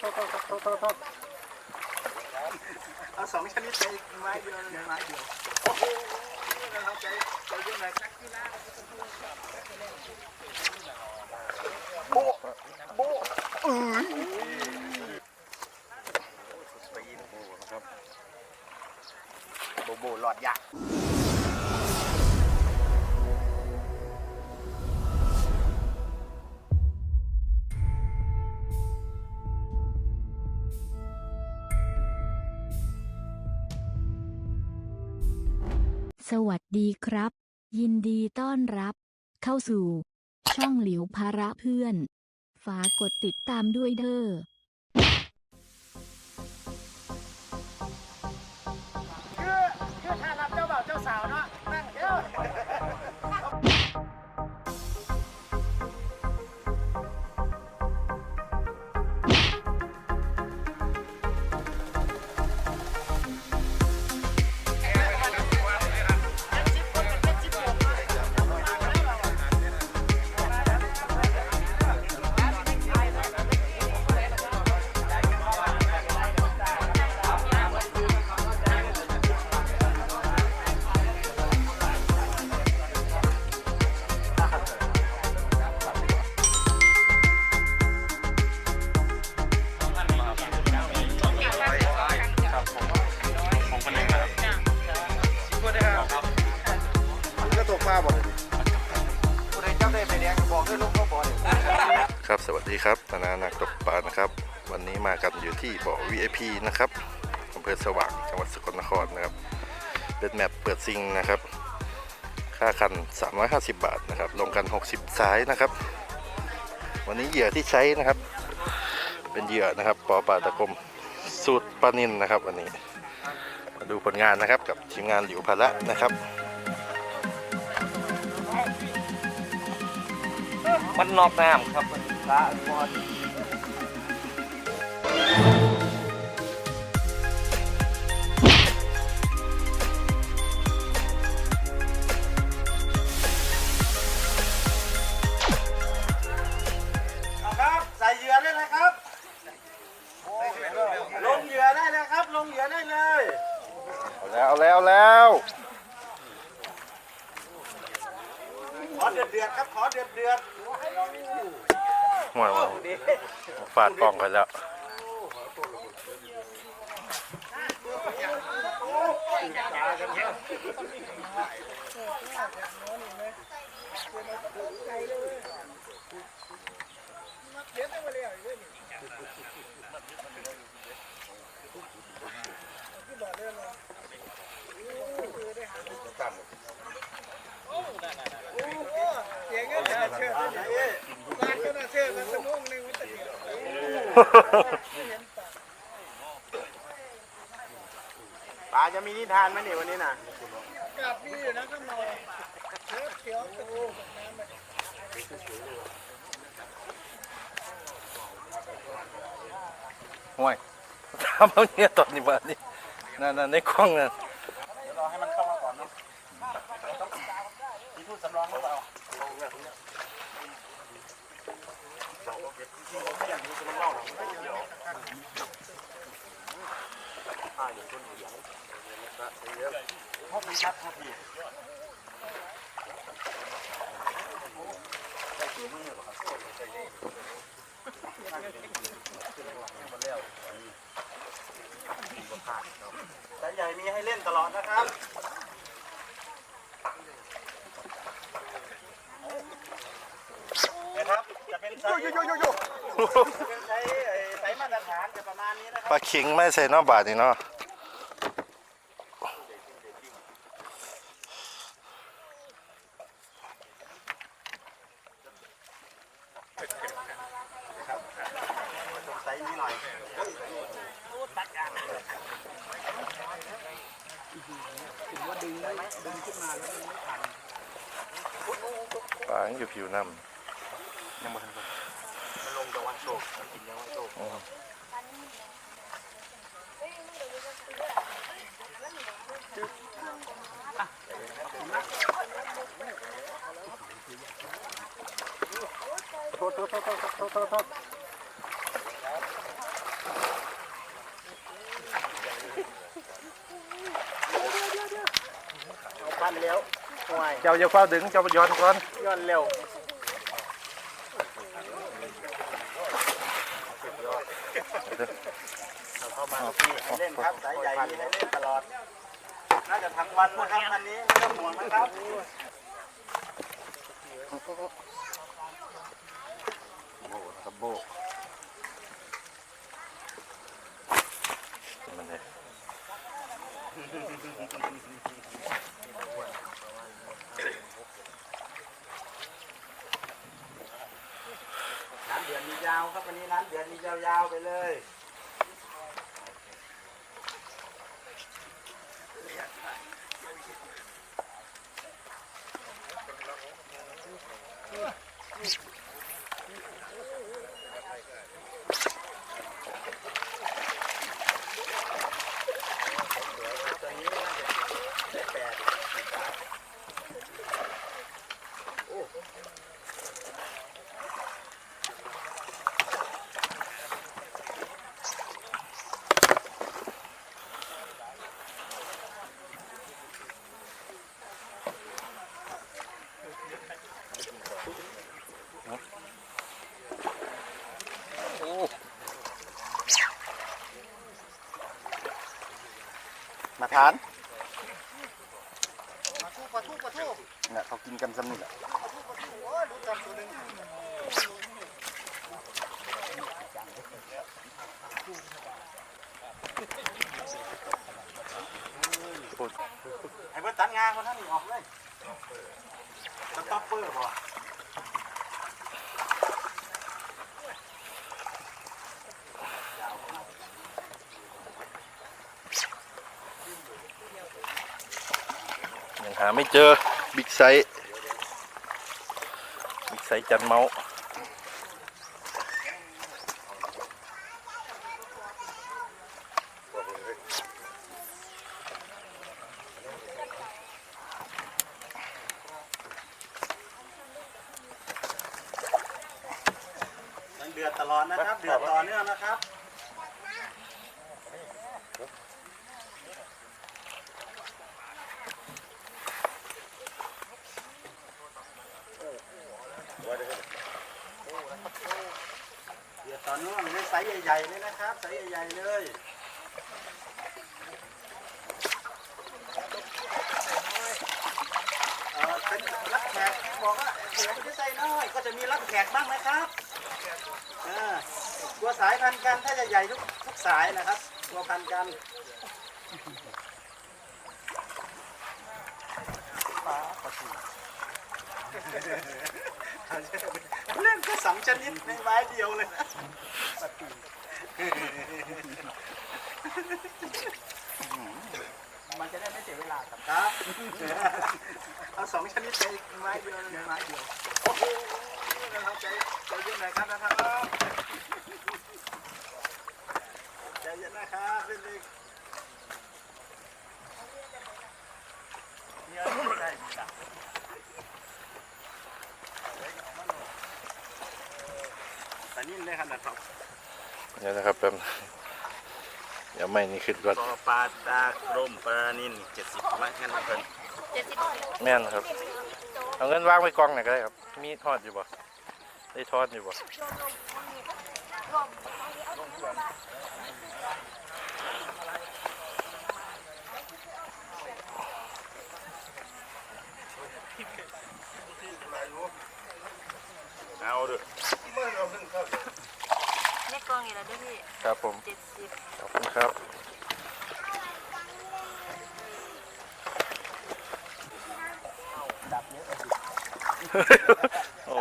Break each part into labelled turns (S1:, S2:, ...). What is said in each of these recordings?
S1: เอาสองชนิดเลยไม้เดียวเลยไม้เดียวโอ้โหเราใจใจเย็นหน่อยสักทีละโบโบเอ้ยไปยินโบนะครับโบโบหลอดยาก
S2: สวัสดีครับ ยินดีต้อนรับ เข้าสู่ ช่องหลิวภาระเพื่อน ฝากกดติดตามด้วยเด้อ
S1: คือ
S3: ที่บ่อ VIP นะครับอำเภอสว่างจังหวัดสกลนครนะครับเป็นแมปเปิดซิงนะครับ ค่าคัน 350 บาทนะครับ ลงกัน 60 สายนะครับ วันนี้เหยื่อที่ใช้นะครับ เป็นเหยื่อนะครับปอปลาตะกรมสูตรปลานินนะครับวันนี้มาดูผลงานนะครับกับทีมงานหลิวพาระนะครับ
S4: มันนอกน้ำครับมันลาบอล
S1: งเหยื่อได้เลยเอา
S3: แล้วเอาแล้วเอาแล้ว
S1: ขอเดือดเดือดครับขอเดือดเดือด
S3: ห่วยมาฟาดกล้องกันแล้ว
S1: ปลาจะมีนิทานไหมเนี่ยวันนี้น่ะกลับมีอยู่นะข้างนอเขียวเขียว
S3: ห่วย ทำเอาเนี่ยตอนนี้มานี่นั่นนั่นในกล้องนั่น
S1: เดี๋ยวรอให้มันเข้ามาก่อนเนาะมีพูดสำรองหรือเปล่าพ่อพี่ครับพ่อ พี่แต่ใหญ่มีให้เล่นตลอดนะครับนะครับจะเป็นไซส์จะเป็นไซส์ไอ้ไซส์มาตรฐานจะประมาณนี้นะครับป
S3: ลาขิงไม่ใส่นอกบาทนี่เนาะ
S1: พัน
S3: แล้ว
S1: ห่วย
S3: เจ้าอย่าเฝ้าดึงเจ้าย้อนก่อน
S1: ย้อนเร็วเข้ามาที่เล่นครับสายใหญ่เล่นตลอด น่าจะทั้งวันนะครับอันนี้ไม่ต้องห่วงนะครับ
S3: โบนะครับโบมันเลย
S1: น้ำเดือดมียาวครับวันนี้น้ำเดือดมียาวๆไปเลย มาทานปลาทูปลาทูปลาทูเนี่ยเขากินกันสนุกอะ
S3: พูด
S1: ไอ้เบิร์ตัดงานคนท่านนี่ออกเลยสต็อปเปอร์บ่
S3: หาไม่เจอบิ๊กไซส์บิ๊กไซส์จันเมาส์
S1: ยังเดือดตลอดนะครับ เดือดต่อเนื่องนะครับ ต่อเนื่องในไซส์ใหญ่ๆเลยนะครับไซส์ใหญ่ๆเลยเออเป็นรับแขกบอกว่าเดี๋ยวมันจะใส่น้อยก็จะมีรับแขกบ้างนะครับอ่าตัวสายพันกันถ้าจะใหญ่ทุกทุกสายนะครับ ตัวพันธุ์กัน เล่นแค่สองชนิดในไม้เดียวเลยนะมันจะได้ไม่เสียเวลาครับครับเอาสองชนิดในไม้เดียวในไม้เดียวโอ้โหนะครับใจใจเย็นหน่อยครับนะครับใจเย็นนะครับเล่นเลยเนี่ยได้จ้ะตอนนี้เลย ครับนะครับ
S3: เดี๋ยวนะครับแป๊บเดี๋ยวไม่นี่ขึ้นก่อน
S1: กอปลาตากรมปลานินเจ็ดสิบไม้งั้นเพิ่น
S3: แม่นครับ เอาเงินวางไว้กองหน่อยก็ได้ครับ มีทอดอยู่บ่ได้ทอดอยู่บ่
S1: เอาด้วย
S5: ในกล่องนี่แหละเด้วยพี่
S3: ครับผม
S5: เจ็ดสิบ
S3: ขอบคุณครับ โอ้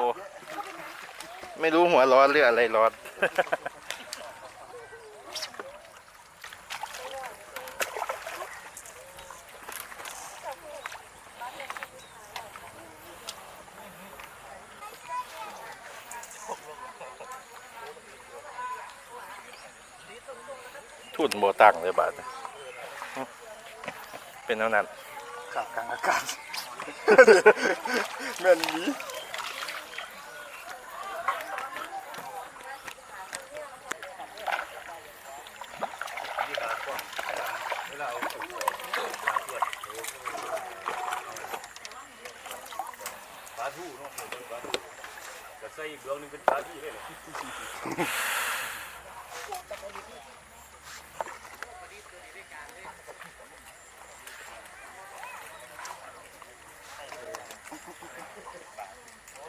S3: ไม่รู้หัวร้อนหรืออะไรร้อน ทุนโบตังเลยบาทเป็นเท่านั้น
S1: กับกลางอากาศแม่นนี้
S3: ท
S1: ทูเนาะปลาทูแต่ใส่อีกเบื้องหนึงเป็นปลาที่เลยเหรอ นี่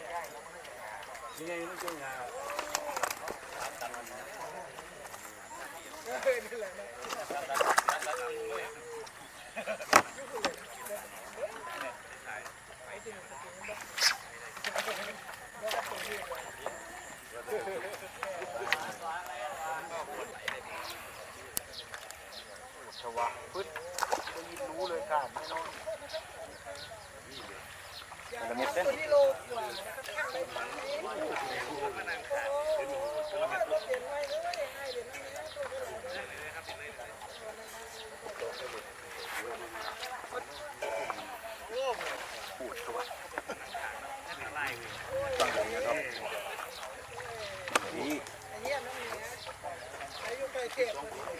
S1: ไงมันก็งา
S6: ชวะปึ๊ดได้ยินรู้เลยค่ะแน่น้อน มันมีเส้น
S3: ตะต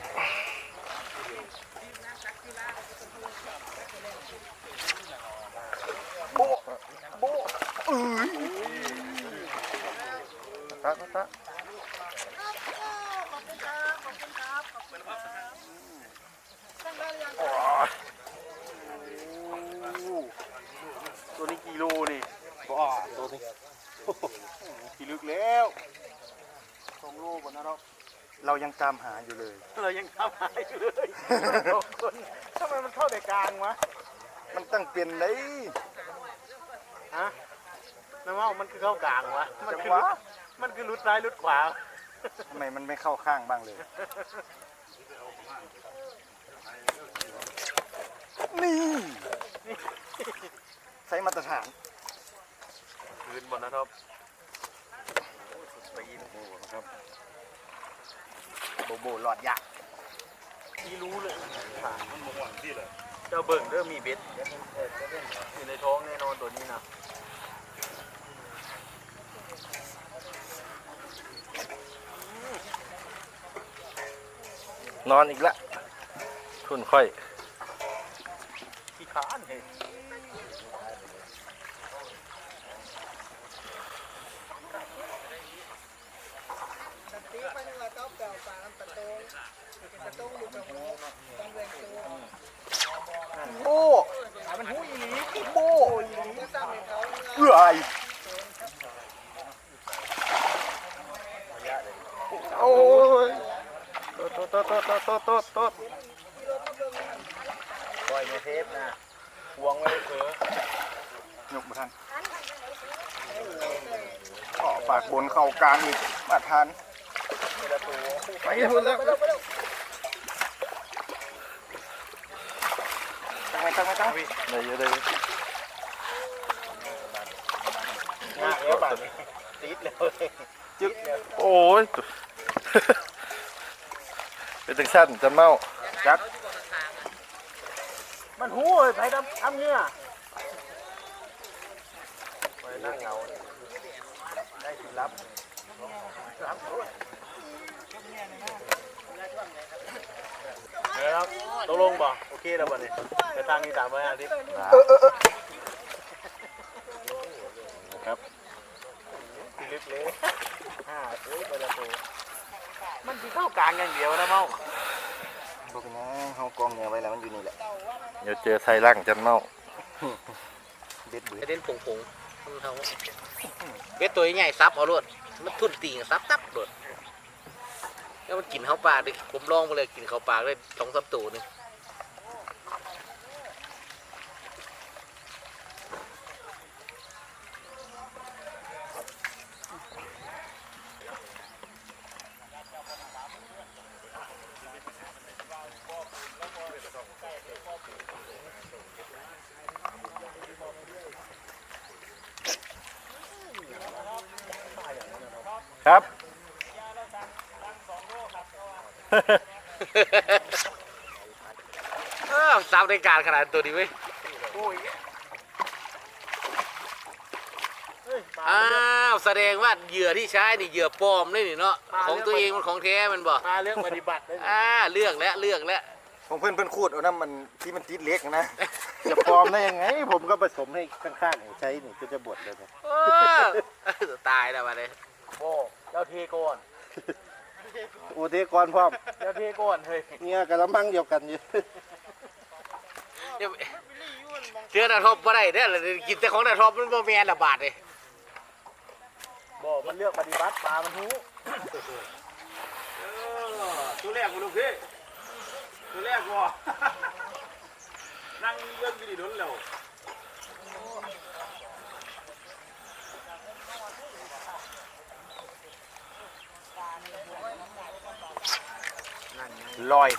S3: ะ
S6: ตัวนี้กิโลนี่บ้าตัวนี้กี่ลึกแล้วสองโลกว่านะเราเรายังตามหาอยู่เลย เรายังตามหาอยู่เลยสองคนทำไมมันเข้าแต่กลางวะ มันตั้งเป็นเลย
S7: ฮะน้ำเมามันคือเข้ากลางวะ มัน
S6: จัง
S7: คือ
S6: หวะ
S7: รุด มันคือรุดซ้ายรุดขวา
S6: ทำไมมันไม่เข้าข้างบ้างเลย นี่ ใช้มาตรฐาน
S7: คืนบนนะครับ
S6: ตีนโอ้นะครับโบโบหลอดยาก
S7: ที่รู้เลย
S1: มันบ่หวานที่เลย
S7: เจ้าเบิ่งเริ่มมีเบ็ดอยู่ในท้องแน่นอนตัวนี้นะ
S3: นอนอีกละ ทุนค่อย
S7: ขี้ขานเฮ้ย
S6: โบ้มันหูอีหลีโบ้อีหลีเอื้อยโอ้ย โตโตโตโตโตโตโต
S7: ปล่อยในเทปนะหวงไว้เถอะ
S6: ยกมาทันขอปากบนเข่ากลางอีกมาทันไปหมดแล้วตั้งไว้ตั้งไว้ตั้งไว้
S3: ได้เยอะได้เยอะ
S7: หน้าเอ๊ะแบบนี้ติดเลย
S6: จึ๊ก
S3: โอ้ย เป็นตังสั้นจันเมา
S6: จัก
S7: มันหูเฮ้ยไปทำทำเงี้ยไปนั่งเงาได้สิรับรับเดี๋ยวครับตกลงบ่โอเคแล้วบ่เนี่ยไปทางนี้ตามไปอาทิตย์
S6: ครับ
S7: ที่ลึกเลยห้าเอ้ยไปละตัว มันที่เข้ากลางอย่างเดียวนะเมา
S6: พวกนี้เขากองเงือไว้แล้วมันอยู่นี่แหละ
S3: เดี๋ยวเจอไทยร่างจันเมา
S6: เบ็ดเบื่อ
S8: เด่นผงผงๆเขาเบ็ดตัวใหญ่ซับเอารวดมันทุ่นตีงซับตับรวดแล้วมันกินเข้าปากดิผมลองมาเลยกินเข้าปากได้สองสามตัวหนึง
S3: ครับ
S8: เออซับในการขนาดตัวนี้เว้ยอ้าวแสดงว่าเหยื่อที่ใช้นี่เหยื่อปลอมนี่นี่เนาะของตัวเองมันของแท้มันบ่
S7: มาเรื่องปฏิบัติได้
S8: อ่าเลือกแล้วเลือกแล้ว
S6: ของเพื่อนเพื่อนคูดเอาน้ำมันที่มันติดเล็กนะ
S1: จะปลอมได้ยังไง ผมก็ผสมให้ข้างๆนี่ใช้นี่ก็จะบดเลยเนี่ย
S8: โอ้ตายแล้วมาเลย
S7: โอ้ เราเทก่อน
S1: โอเทกรพร้อม
S7: เราเทก่อนเฮ้ย
S1: เนี่ยกระมังเดียวกันอยู่
S8: เดี๋ยวเชื่อนาทอปบ่ได้เด้อกินแต่ของนาทอปมันบ่แม่นละบาทเลย
S7: บอกมันเลือกปฏิบัติปลามันหู
S5: ตัวแรกกูลูกพี่ตัวแรกว่ะนั่งเรื่องกินดีโดนแล้ว
S1: ลอย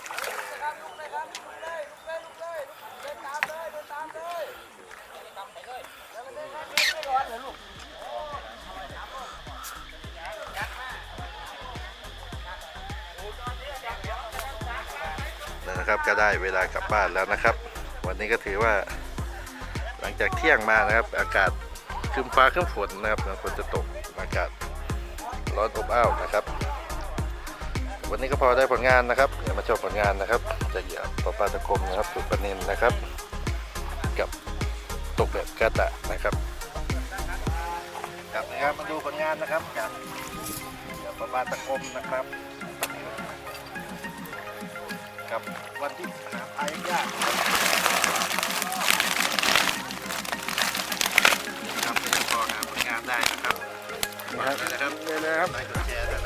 S3: นะครับก็ได้เวลากลับบ้านแล้วนะครับ วันนี้ก็ถือว่าหลังจากเที่ยงมานะครับ อากาศครึมฟ้าครึมฝนนะครับฝนจะตกอากาศร้อนอบอ้าวนะครับ วันนี้ก็พอได้ผลงานนะครับเดี๋ยวมาชมผลงานนะครับ จะเหยียบปลาปลาตะกรมนะครับสุดประเนินนะครับ กับตกแบบกระตะนะครับครับนะครับมาดูผลงานนะครับจากเหยียบปลาปลาตะกรมนะครับกับวันที่หาปลายากๆนะครับครับยังพอหาผลงานได้นะครับ
S1: นะครับ
S3: นะครับ
S1: เนี่ยนะครับ
S3: ไลค์กดแชร์กัน